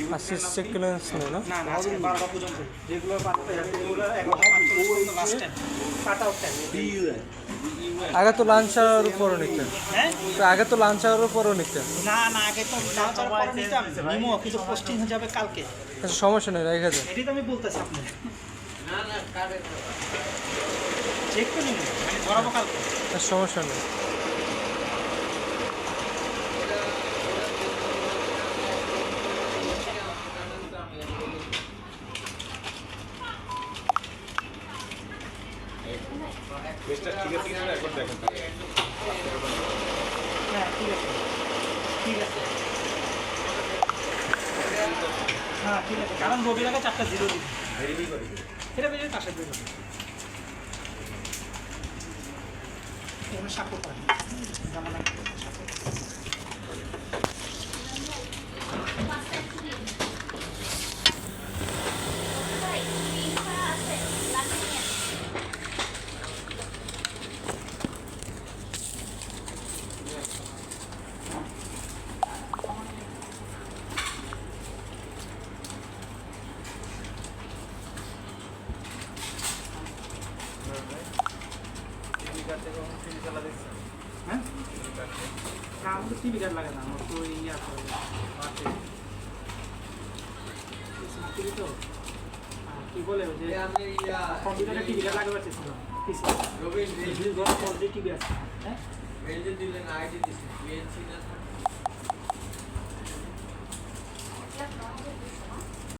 হবে। আজকে চেক না? না না আজকে বারোটা পর্যন্ত। রেগুলার পাঁচটা রেগুলার এগারোটা last time cut out time আগে তো লাঞ্চ আওয়ার পরও নিতেন হ্যাঁ? আগে তো লাঞ্চ আওয়ার পরও নিতেন না না আগে তো লাঞ্চ আর পরে নিতাম নিমো কিন্তু পোস্টিং হয়ে যাবে কালকে। আচ্ছা সমস্যা নেই রেখে দেন এটাই তো আমি বলতেছি আপনি চেক করে নিন মানে ধরাবো কালকে। আচ্ছা, সমস্যা নেই। পেজটা ঠিক আছে কিনা একবার দেখেন হ্যাঁ ঠিক আছে। ঠিক আছে। হ্যাঁ ঠিক আছে। কারণ রবির আগে চারটা জিরো দিন এটা বেরিয়ে কাছে বেরো এখানে স্বাক্ষর করেন জামানা হ্যাঁ না আমাদের টিভি কার্ড লাগে না আমার তো ইয়া করে তো কি বলে যে কম্পিউটারে টিভি কার্ড লাগাবার ফোর জি টিভি আছে হ্যাঁ